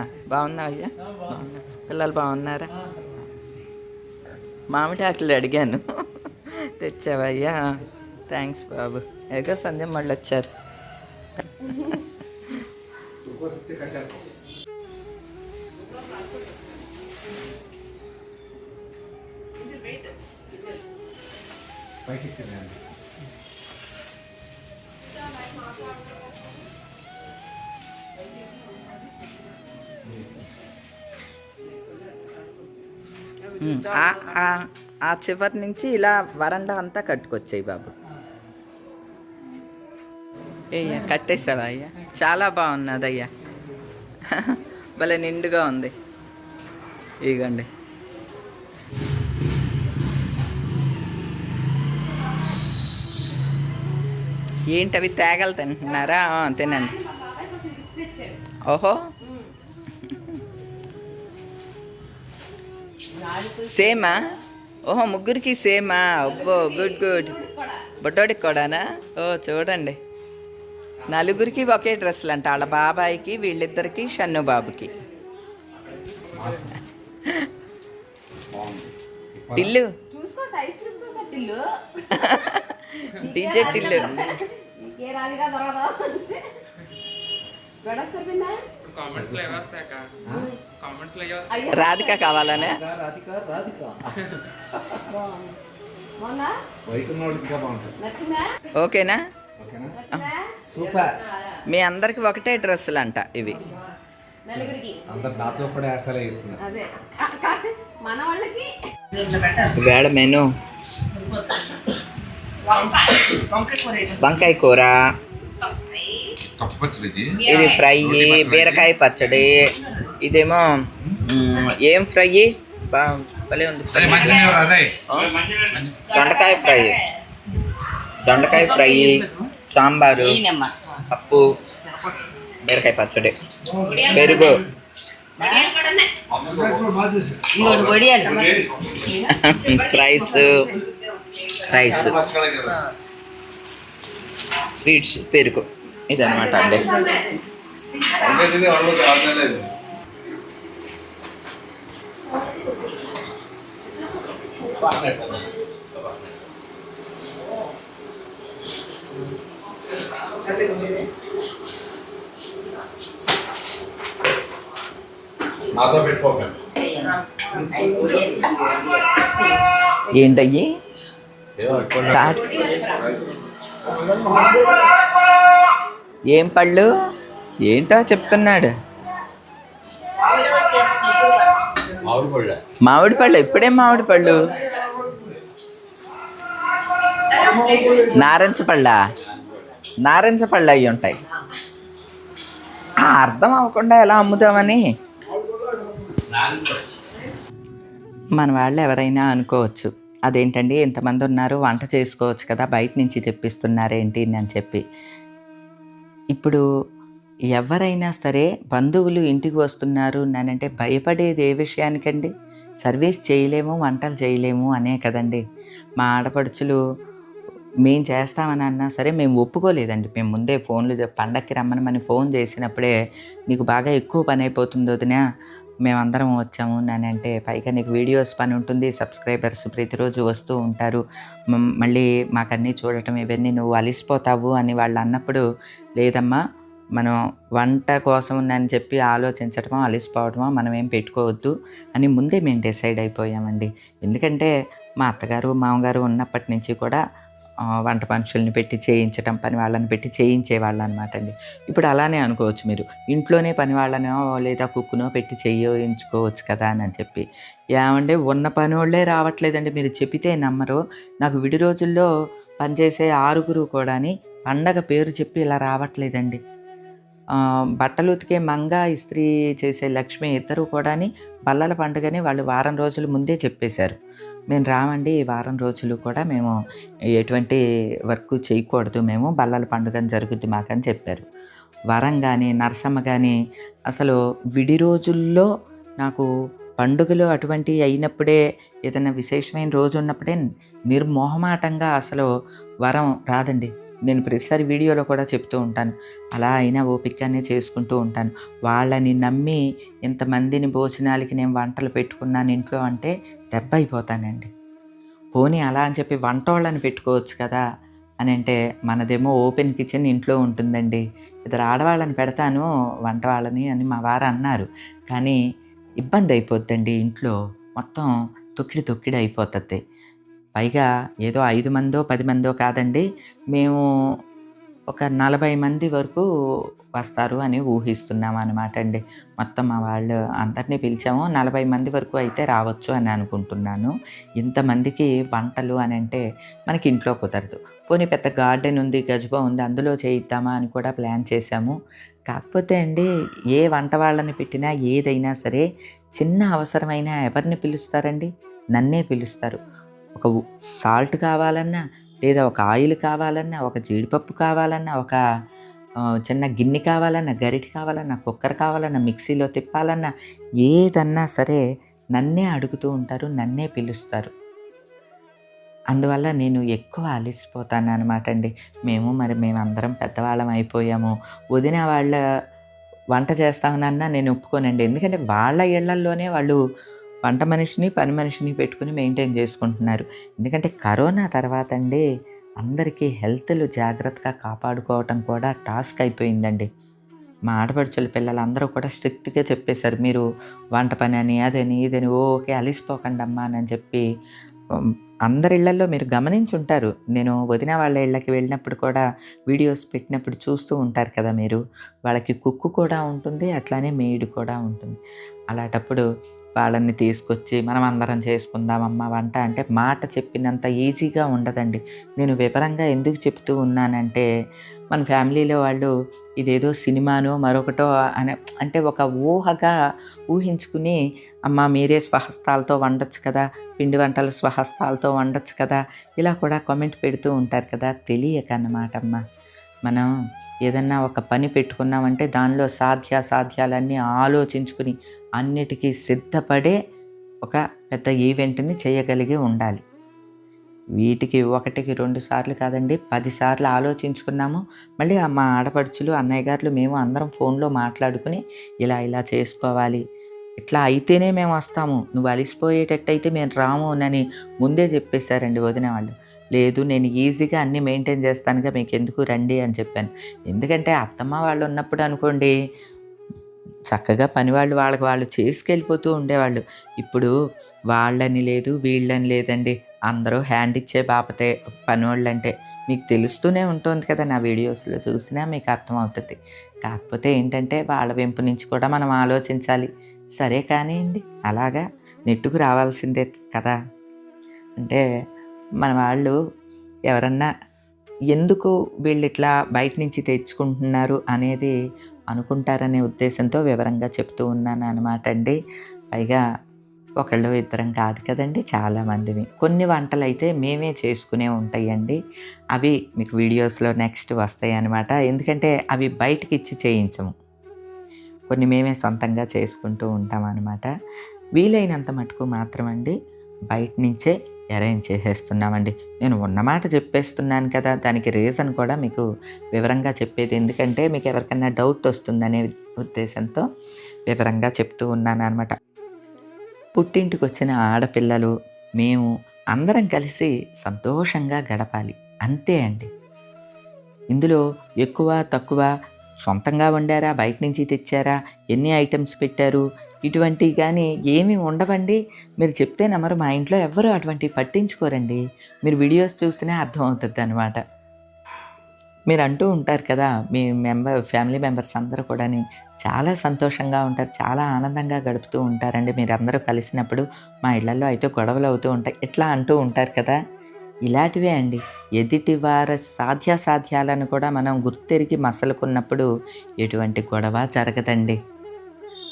బాగున్నావు అయ్యా? బాగున్నా. పిల్లలు బాగున్నారా? మామిడి ఆకులు అడిగాను. తెచ్చావయ్యా థ్యాంక్స్ బాబు. ఎగో సంధ్య మళ్ళీ వచ్చారు. ఉమ్, ఆ- ఆ- చివరి నుంచి ఇలా వరండా అంతా కట్టుకొచ్చాయి బాబు. అయ్యా కట్టేసావా అయ్యా? చాలా బాగున్నది అయ్యా భలే నిండుగా ఉంది. ఇగండి. ఏంటవి? తేగలు తింటున్నారా? తినండి. ఓహో. సేమా? ఓహో ముగ్గురికి సేమా? అబ్బో గుడ్ గుడ్ బుడ్డోడికి కూడానా? ఓ చూడండి. నలుగురికి ఒకే డ్రెస్సులు అంట వాళ్ళ బాబాయికి వీళ్ళిద్దరికి షన్ను బాబుకి. టిల్లు. చూసుకో సైజ్ చూసుకో sir Tillu. DJ Tillu. Comments Radhika కావాలనే? రాధిక రాధిక. ఓకేనా? సూపర్. మీ అందరికి ఒకటే డ్రెస్సులు అంట ఇవి వేడ మెను. వంకాయ కూర. ఇది? ఫ్రై బీరకాయ పచ్చడి. ఇదేమో ఏం ఫ్రై? భలే ఉంది దొండకాయ ఫ్రై. దొండకాయ ఫ్రై సాంబారు పప్పు బీరకాయ పచ్చడి. పెరుగు. Fries rice. స్వీట్స్ పెరుగు. ఇదన్నమాట అండి. నాతో పెట్టుకోకండి. ఏంటయ్యి? తాటి ఏం పళ్ళు? ఏంటో చెప్తున్నాడు? మామిడి పళ్ళ. ఎప్పుడే మామిడి పళ్ళు? నారింజ పళ్ళ? నారింజ పళ్ళు అయి ఉంటాయి. అర్థం అవ్వకుండా ఎలా అమ్ముతామని మన వాళ్ళు ఎవరైనా అనుకోవచ్చు. అదేంటండి? ఇంతమంది ఉన్నారు? వంట చేసుకోవచ్చు కదా. బయట నుంచి తెప్పిస్తున్నారేంటి అని చెప్పి. ఇప్పుడు ఎవరైనా సరే బంధువులు ఇంటికి వస్తున్నారు అంటే భయపడేది ఏ విషయానికండి? సర్వీస్ చేయలేము వంటలు చేయలేము అనే కదండి. మా ఆడపడుచులు మేము చేస్తామని అన్నా సరే మేము ఒప్పుకోలేదండి. మేము ముందే ఫోన్లు పండక్కి రమ్మని ఫోన్ చేసినప్పుడే నీకు బాగా ఎక్కువ పని అయిపోతుంది వదినా మేమందరం వచ్చాము అని అంటే పైగా నీకు వీడియోస్ పని ఉంటుంది సబ్స్క్రైబర్స్ ప్రతిరోజు వస్తూ ఉంటారు. మళ్ళీ మాకన్నీ చూడటం ఇవన్నీ నువ్వు అలిసిపోతావు అని వాళ్ళు అన్నప్పుడు లేదమ్మా మనం వంట కోసం అని చెప్పి ఆలోచించటమో అలిసిపోవటమో మనం ఏం పెట్టుకోవద్దు అని ముందే మేము డిసైడ్ అయిపోయామండి. ఎందుకంటే మా అత్తగారు మామగారు ఉన్నప్పటి నుంచి కూడా వంట మనుషుల్ని పెట్టి చేయించటం పని వాళ్ళని పెట్టి చేయించేవాళ్ళు అనమాట అండి. ఇప్పుడు అలానే అనుకోవచ్చు మీరు. ఇంట్లోనే పని వాళ్ళనో లేదా కుక్కునో పెట్టి చేయించుకోవచ్చు కదా అని చెప్పి. ఏమంటే ఉన్న పని వాళ్ళే రావట్లేదండి. మీరు చెప్పితే నమ్మరు. నాకు విడి రోజుల్లో పనిచేసే ఆరుగురు కూడాని పండగ పేరు చెప్పి ఇలా రావట్లేదండి. బట్టలు ఉతికే మంగ ఇస్త్రీ చేసే లక్ష్మి ఇద్దరు కూడాని బల్లల పండుగని వాళ్ళు వారం రోజుల ముందే చెప్పేశారు. మేము రామండి ఈ వారం రోజులు కూడా మేము ఎటువంటి వర్క్ చేయకూడదు మేము బల్లల పండుగ జరుగుద్ది మాకని చెప్పారు. వరం కానీ నరసమ్మ కానీ అసలు విడి రోజుల్లో నాకు పండుగలు అటువంటివి అయినప్పుడే ఏదైనా విశేషమైన రోజు ఉన్నప్పుడే నిర్మోహమాటంగా అసలు వరం రాదండి. నేను ప్రతిసారి వీడియోలో కూడా చెప్తూ ఉంటాను. అలా అయినా ఓపికనే చేసుకుంటూ ఉంటాను. వాళ్ళని నమ్మి ఇంతమందిని భోజనాలకి నేను వంటలు పెట్టుకున్నాను ఇంట్లో అంటే దెబ్బ అయిపోతానండి పోనీ అలా అని చెప్పి వంట వాళ్ళని పెట్టుకోవచ్చు కదా అని అంటే మనదేమో ఓపెన్ కిచెన్ ఇంట్లో ఉంటుందండి. ఇద్దరు ఆడవాళ్ళని పెడతాను వంట వాళ్ళని అని మా వారు అన్నారు. కానీ ఇబ్బంది అయిపోద్దండి ఇంట్లో. మొత్తం తొక్కిడి తొక్కిడి అయిపోతుంది. పైగా ఏదో ఐదు మందో పది మందో కాదండి. మేము ఒక నలభై మంది వరకు వస్తారు అని ఊహిస్తున్నాం అనమాట అండి మొత్తం మా వాళ్ళు అందరినీ పిలిచాము. నలభై మంది వరకు అయితే రావచ్చు అని అనుకుంటున్నాను. ఇంతమందికి వంటలు అని అంటే మనకి ఇంట్లో కుదరదు. పోనీ పెద్ద గార్డెన్ ఉంది గజబా ఉంది అందులో చేయిద్దామా అని కూడా ప్లాన్ చేశాము. కాకపోతే అండి ఏ వంట వాళ్ళని పెట్టినా ఏదైనా సరే చిన్న అవసరమైనా ఎవరిని పిలుస్తారండి? నన్నే పిలుస్తారు. ఒక సాల్ట్ కావాలన్నా లేదా ఒక ఆయిల్ కావాలన్నా ఒక జీడిపప్పు కావాలన్నా ఒక చిన్న గిన్నె కావాలన్నా గరిటె కావాలన్నా కుక్కర్ కావాలన్నా మిక్సీలో తిప్పాలన్నా ఏదన్నా సరే నన్నే అడుగుతూ ఉంటారు నన్నే పిలుస్తారు. అందువల్ల నేను ఎక్కువ అలసిపోతాను అనమాట అండి. మేము మరి మేమందరం పెద్దవాళ్ళం అయిపోయాము. వదిన వాళ్ళ వంట చేస్తామనన్నా నేను ఒప్పుకోనండి. ఎందుకంటే వాళ్ళ ఇళ్ళల్లోనే వాళ్ళు వంట మనిషిని పని మనిషిని పెట్టుకుని మెయింటైన్ చేసుకుంటున్నారు. ఎందుకంటే కరోనా తర్వాత అండి అందరికీ హెల్త్లు జాగ్రత్తగా కాపాడుకోవటం కూడా టాస్క్ అయిపోయిందండి. మా ఆడపడుచుల పిల్లలందరూ కూడా స్ట్రిక్ట్గా చెప్పేశారు మీరు వంట పని అని అదని ఇదని ఓకే అలిసిపోకండి అమ్మా అని చెప్పి. ఉమ్, మీరు గమనించి ఉంటారు నేను వదిన వాళ్ళ ఇళ్ళకి వెళ్ళినప్పుడు కూడా వీడియోస్ పెట్టినప్పుడు చూస్తూ ఉంటారు కదా మీరు. వాళ్ళకి కుక్కు కూడా ఉంటుంది అట్లానే మేయుడు కూడా ఉంటుంది. అలాంటప్పుడు వాళ్ళని తీసుకొచ్చి మనం అందరం చేసుకుందామమ్మ వంట అంటే మాట చెప్పినంత ఈజీగా ఉండదండి. నేను వివరంగా ఎందుకు చెప్తూ ఉన్నానంటే మన ఫ్యామిలీలో వాళ్ళు ఇదేదో సినిమానో మరొకటో అనే అంటే ఒక ఊహగా ఊహించుకుని అమ్మ మీరే స్వహస్తాలతో వండొచ్చు కదా పిండి వంటలు స్వహస్తాలతో వండొచ్చు కదా. ఇలా కూడా కామెంట్ పెడుతూ ఉంటారు కదా. తెలియక అన్నమాట అమ్మ. మనం ఏదన్నా ఒక పని పెట్టుకున్నామంటే దానిలో సాధ్యాసాధ్యాలన్నీ ఆలోచించుకుని అన్నిటికీ సిద్ధపడే ఒక పెద్ద ఈవెంట్ని చేయగలిగి ఉండాలి. వీటికి ఒకటికి రెండు సార్లు కాదండి పదిసార్లు ఆలోచించుకున్నాము. మళ్ళీ మా ఆడపడుచులు అన్నయ్య గారులు మేము అందరం ఫోన్లో మాట్లాడుకుని ఇలా ఇలా చేసుకోవాలి. ఇట్లా అయితేనే మేము వస్తాము. నువ్వు అలిసిపోయేటట్టయితే మేము రాము అని ముందే చెప్పేశారండి వదిన వాళ్ళు. లేదు నేను ఈజీగా అన్నీ మెయింటైన్ చేస్తానుగా మీకు ఎందుకు రండి అని చెప్పాను. ఎందుకంటే అత్తమ్మ వాళ్ళు ఉన్నప్పుడు అనుకోండి చక్కగా పని వాళ్ళు వాళ్ళకి వాళ్ళు చేసుకెళ్ళిపోతూ ఉండేవాళ్ళు. ఇప్పుడు వాళ్ళని లేదు వీళ్ళని లేదండి. అందరూ హ్యాండ్ ఇచ్చే బాపతే పనివాళ్ళు అంటే మీకు తెలుస్తూనే ఉంటుంది కదా నా వీడియోస్లో చూసినా మీకు అర్థమవుతుంది. కాకపోతే ఏంటంటే వాళ్ళ వెంపు నుంచి కూడా మనం ఆలోచించాలి. సరే కానివ్వండి అలాగా నెట్టుకు రావాల్సిందే కదా. అంటే మన వాళ్ళు ఎవరన్నా ఎందుకు వీళ్ళు ఇట్లా బయట నుంచి తెచ్చుకుంటున్నారు అనేది అనుకుంటారనే ఉద్దేశంతో వివరంగా చెప్తూ ఉన్నాను అనమాట అండి. పైగా ఒకళ్ళు ఇద్దరం కాదు కదండి చాలామందివి. కొన్ని వంటలు అయితే మేమే చేసుకునే ఉంటాయండి. అవి మీకు వీడియోస్లో నెక్స్ట్ వస్తాయి అనమాట ఎందుకంటే అవి బయటికి ఇచ్చి చేయించము. కొన్ని మేమే సొంతంగా చేసుకుంటూ ఉంటాం అనమాట వీలైనంత మటుకు మాత్రమండి బయట నుంచే అరేంజ్ చేసేస్తున్నామండి. నేను ఉన్నమాట చెప్పేస్తున్నాను కదా దానికి రీజన్ కూడా మీకు వివరంగా చెప్పేది ఎందుకంటే మీకు ఎవరికైనా డౌట్ వస్తుందనే ఉద్దేశంతో వివరంగా చెప్తూ ఉన్నాను అనమాట పుట్టింటికి వచ్చిన ఆడపిల్లలు మేము అందరం కలిసి సంతోషంగా గడపాలి. అంతే అండి. ఇందులో ఎక్కువ తక్కువ సొంతంగా వండారా? బయట నుంచి తెచ్చారా? ఎన్ని ఐటమ్స్ పెట్టారు? ఇటువంటివి కానీ ఏమీ ఉండవండి. మీరు చెప్తే నమ్మరు మా ఇంట్లో ఎవ్వరూ అటువంటివి పట్టించుకోరండి. మీరు వీడియోస్ చూస్తేనే అర్థమవుతుంది అనమాట మీరు అంటూ ఉంటారు కదా మీ మెంబర్ ఫ్యామిలీ మెంబర్స్ అందరూ కూడా చాలా సంతోషంగా ఉంటారు చాలా ఆనందంగా గడుపుతూ ఉంటారండి. మీరు అందరూ కలిసినప్పుడు మా ఇళ్ళలో అయితే గొడవలు అవుతూ ఉంటాయి. ఇట్లా అంటూ ఉంటారు కదా. ఇలాంటివే అండి. ఎదుటి వారి సాధ్యాసాధ్యాలను కూడా మనం గుర్తెరిగి మసలుకున్నప్పుడు ఎటువంటి గొడవ జరగదండి.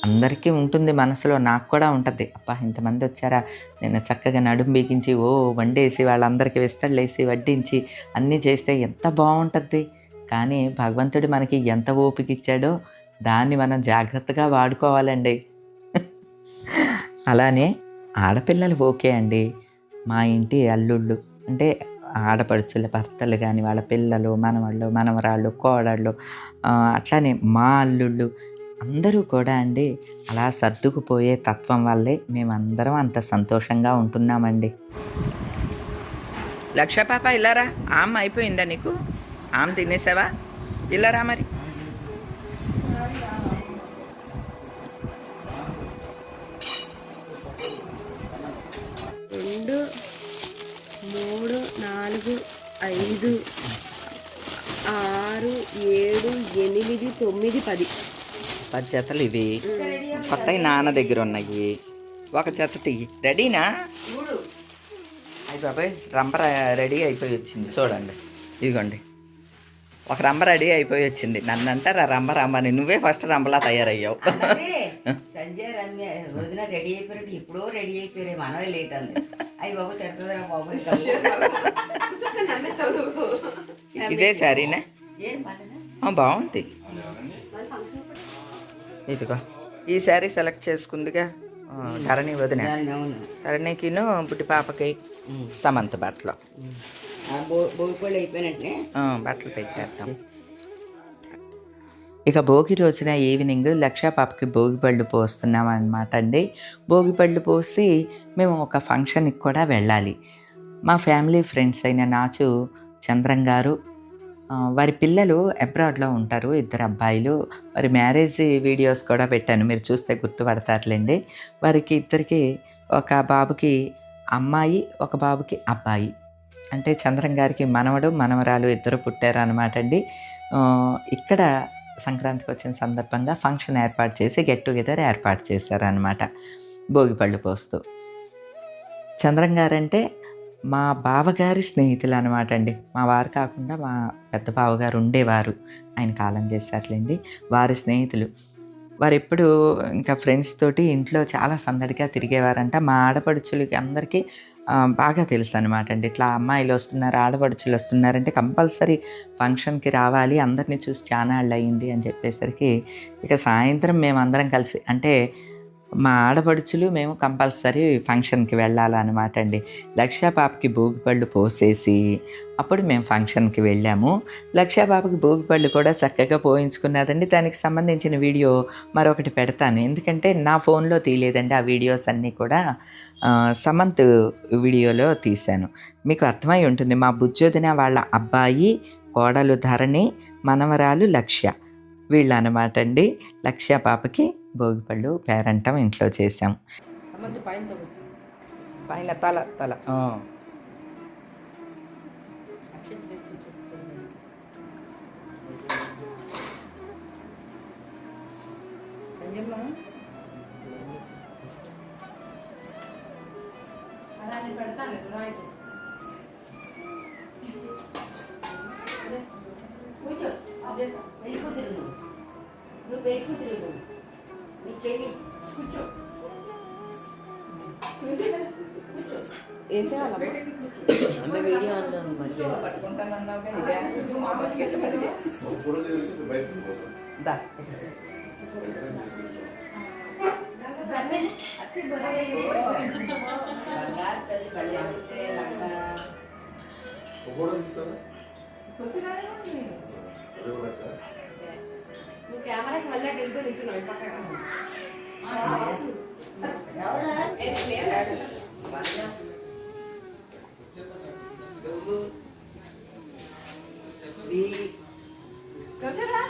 అందరికీ ఉంటుంది మనసులో నాకు కూడా ఉంటుంది. అబ్బా ఇంతమంది వచ్చారా? నేను చక్కగా నడుం బిగించి ఓ వండేసి వాళ్ళందరికీ విస్తళ్ళేసి వడ్డించి అన్నీ చేస్తే ఎంత బాగుంటుంది కానీ భగవంతుడు మనకి ఎంత ఓపిక ఇచ్చాడో దాన్ని మనం జాగ్రత్తగా వాడుకోవాలండి. అలానే ఆడపిల్లలు ఓకే అండి. మా ఇంటి అల్లుళ్ళు అంటే ఆడపడుచుల భర్తలు కానీ వాళ్ళ పిల్లలు మనవాళ్ళు మనవరాళ్ళు కోడళ్ళు అట్లానే మా అల్లుళ్ళు అందరూ కూడా అండి అలా సర్దుకుపోయే తత్వం వల్లే మేమందరం అంత సంతోషంగా ఉంటున్నామండి. లక్ష పాప ఇల్లారా ఆమె అయిపోయిందా నీకు? ఆమె తినేసావా? ఇల్లారా మరి? నాలుగు ఐదు ఆరు ఏడు ఎనిమిది తొమ్మిది పది. పది జతలు ఇవి. కొత్తవి నాన్న దగ్గర ఉన్నాయి. ఒక జత తీయి రెడీనా? అయ్యి బాబాయ్ రంబ రెడీ అయిపోయి వచ్చింది. చూడండి. ఇదిగోండి. ఒక రంబ రెడీ అయిపోయి వచ్చింది. నన్ను అంటారా రంబ రంబని నువ్వే ఫస్ట్ రంబలా తయారయ్యావు. సంజయ్ రమ్య వదిన రెడీ అయిపోయారు రెడీ అయిపోయారు మనమే లేట్ అంది. అయ్యి బాబు బాబు ఇదే సారీనా బాగుంది. ఇదిగో ఈ శారీ సెలెక్ట్ చేసుకుందిగా ధరణి వదిన. ధరణికిను బుడ్డి పాపకి సమంత బట్టలు. బట్టలు పెట్టేద్దాం. ఇక భోగి రోజున ఈవినింగ్ లక్ష పాపకి భోగి పళ్ళు పోస్తున్నాం అనమాట అండి. భోగి పళ్ళు పోసి మేము ఒక ఫంక్షన్కి కూడా వెళ్ళాలి. మా ఫ్యామిలీ ఫ్రెండ్స్ అయిన నాచు చంద్రం గారు వారి పిల్లలు అబ్రాడ్లో ఉంటారు ఇద్దరు అబ్బాయిలు. వారి మ్యారేజ్ వీడియోస్ కూడా పెట్టాను మీరు చూస్తే గుర్తుపడతారులేండి. వారికి ఇద్దరికి ఒక బాబుకి అమ్మాయి ఒక బాబుకి అబ్బాయి. అంటే చంద్రం గారికి మనవడు మనవరాలు ఇద్దరు పుట్టారు అనమాట అండి ఇక్కడ సంక్రాంతికి వచ్చిన సందర్భంగా ఫంక్షన్ ఏర్పాటు చేసి గెట్ టుగెదర్ ఏర్పాటు చేశారనమాట భోగిపళ్ళు పోస్తూ. చంద్రం గారంటే మా బావగారి స్నేహితులు అనమాట అండి. మా వారు కాకుండా మా పెద్ద బావగారు ఉండేవారు. ఆయన కాలం చేశారులేండి. వారి స్నేహితులు. వారు ఎప్పుడు ఇంకా ఫ్రెండ్స్ తోటి ఇంట్లో చాలా సందడిగా తిరిగేవారంట. మా ఆడపడుచులకి అందరికీ బాగా తెలుసు అనమాట అండి. ఇట్లా అమ్మాయిలు వస్తున్నారు ఆడపడుచులు వస్తున్నారంటే కంపల్సరీ ఫంక్షన్కి రావాలి అందరినీ చూసి చాలా అయింది అని చెప్పేసరికి ఇక సాయంత్రం మేమందరం కలిసి అంటే మా ఆడపడుచులు మేము కంపల్సరీ ఫంక్షన్కి వెళ్ళాలన్నమాట అండి. లక్ష్య పాపకి భోగిపళ్ళు పోసేసి అప్పుడు మేము ఫంక్షన్కి వెళ్ళాము. లక్ష్య పాపకి భోగిపళ్ళు కూడా చక్కగా పోయించుకున్నదండి. దానికి సంబంధించిన వీడియో మరొకటి పెడతాను. ఎందుకంటే నా ఫోన్లో తీయలేదండి ఆ వీడియోస్ అన్నీ కూడా. సమంత్ వీడియోలో తీశాను. మీకు అర్థమై ఉంటుంది మా బుజ్జోదిన వాళ్ళ అబ్బాయి కోడలు ధరణి మనవరాలు లక్ష్య వీళ్ళు అనమాట అండి. లక్ష్య పాపకి భోగిపళ్ళు పేరంటం ఇంట్లో చేసాం పైన తల తల. నువ్వు నువ్వు వెయ్యి కుదిరు నువ్వు నీకెళ్ళి కూర్చో కూర్చో ఏం తేవాలమ్మా అమ్మ వీడియో ఉంది మరి పట్టుకుంటానన్నావు నువ్వు కెమెరాకి మళ్ళీ వెళ్ళిపో నిల్చున్నావు ఇటు రా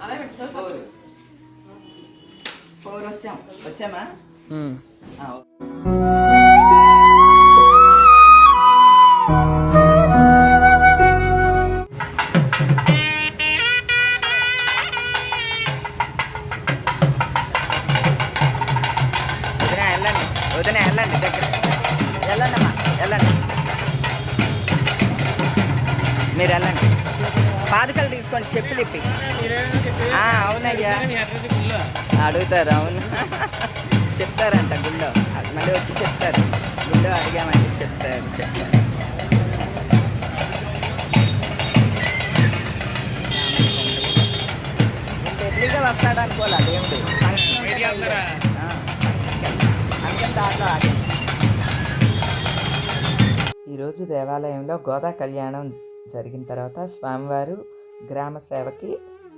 అలా పెట్టుకో ఫోర్ వచ్చాం. వచ్చామా? ఎర్లీగా వస్తాడు అనుకోలే దేవుడు. అందుకని ఈరోజు దేవాలయంలో గోదా కళ్యాణం జరిగిన తర్వాత స్వామివారు గ్రామ సేవకి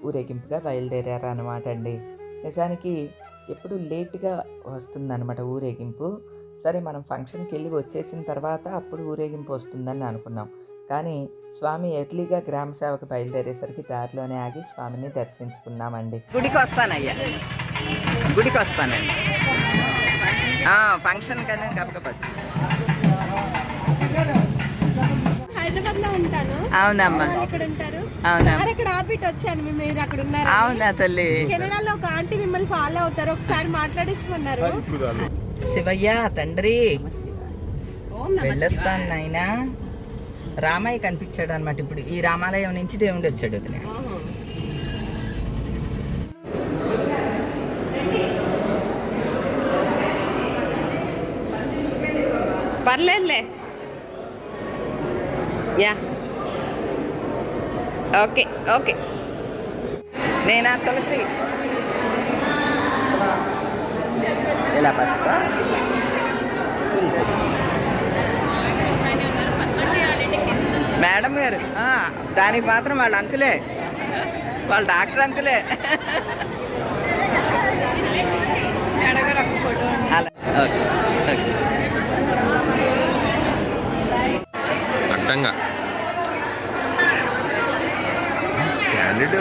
ఊరేగింపుగా బయలుదేరారు అనమాట అండి. నిజానికి ఎప్పుడు లేట్గా వస్తుందన్నమాట ఊరేగింపు. సరే మనం ఫంక్షన్కి వెళ్ళి వచ్చేసిన తర్వాత అప్పుడు ఊరేగింపు వస్తుందని అనుకున్నాం. కానీ స్వామి ఎర్లీగా గ్రామ సేవకు బయలుదేరేసరికి దారిలోనే ఆగి స్వామిని దర్శించుకున్నామండి. గుడికి వస్తానయ్యా గుడికి వస్తానండి ఫంక్షన్ కన్నా గబగబా హైదరాబాద్లో ఉంటాను. అవునమ్మా. అవునా? మరి ఇక్కడ ఆపిట్ వచ్చాను మీ- మీరు అక్కడ ఉన్నారు అవునా తల్లి? కెనడాలో ఒక ఆంటీ మిమ్మల్ని ఫాలో అవుతారు. ఒకసారి మాట్లాడించమన్నారు. శివయ్య తండ్రి. వెళ్ళొస్తాను నాయనా. రామయ్య కనిపించాడు అనమాట ఇప్పుడు. ఈ రామాలయం నుంచి దేవుడు వచ్చాడు వదిన. పర్లేదులే. యా. Okay okay. నేనా తులసి? ఎలా మేడం గారు ఆ, దానికి మాత్రం వాళ్ళ అంకులే. వాళ్ళ డాక్టర్ అంకులే. అడ్డంగా. Candid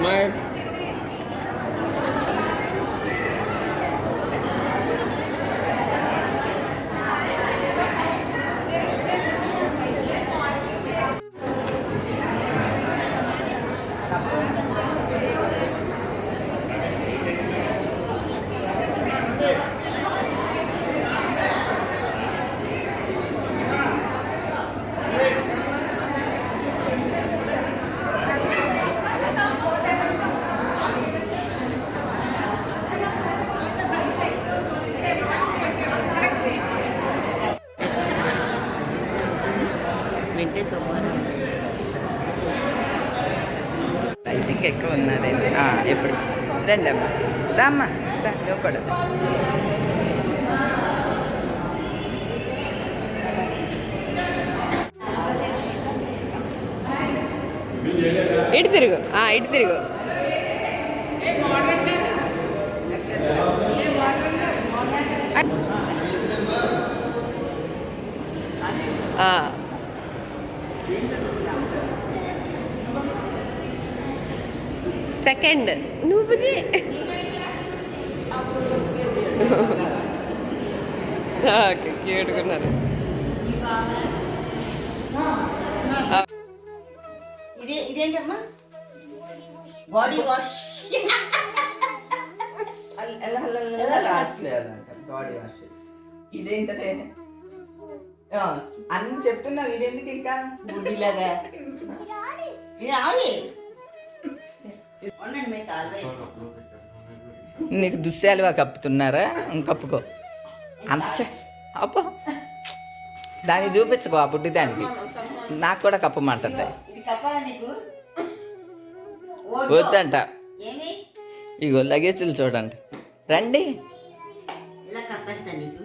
Meyer. వింటే సోమవారం ఐ థింక్ ఎక్కువ ఉన్నదండి ఆ, ఎప్పుడు రండి అమ్మా రామ్మా రా, నువ్వు కూడా రా. ఇటు తిరుగు ఆ, ఇటు తిరుగు ఆ. సెకండ్ నువ్వు బుజ్జి ఓకే క్యూట్గా ఉన్నారు ఇదే ఇదేంటమ్మా? బాడీ వాష్ బాడీ వాష్ ఇదేంటదే? ఆ, అన్ని చెప్తున్నావు ఇదెందుకు ఇంకా? గుడ్డిలాగా. ఇది రావి నీకు దుశ్శాలువా కప్పుతున్నారా? కప్పుకో. అంత అప్పో దాన్ని చూపించుకో ఆ బుడ్డి దానికి. నాకు కూడా కప్పమంటుంది. వద్దంట. ఇగో లగేజీలు చూడండి. రండి. ఇలా నీకు?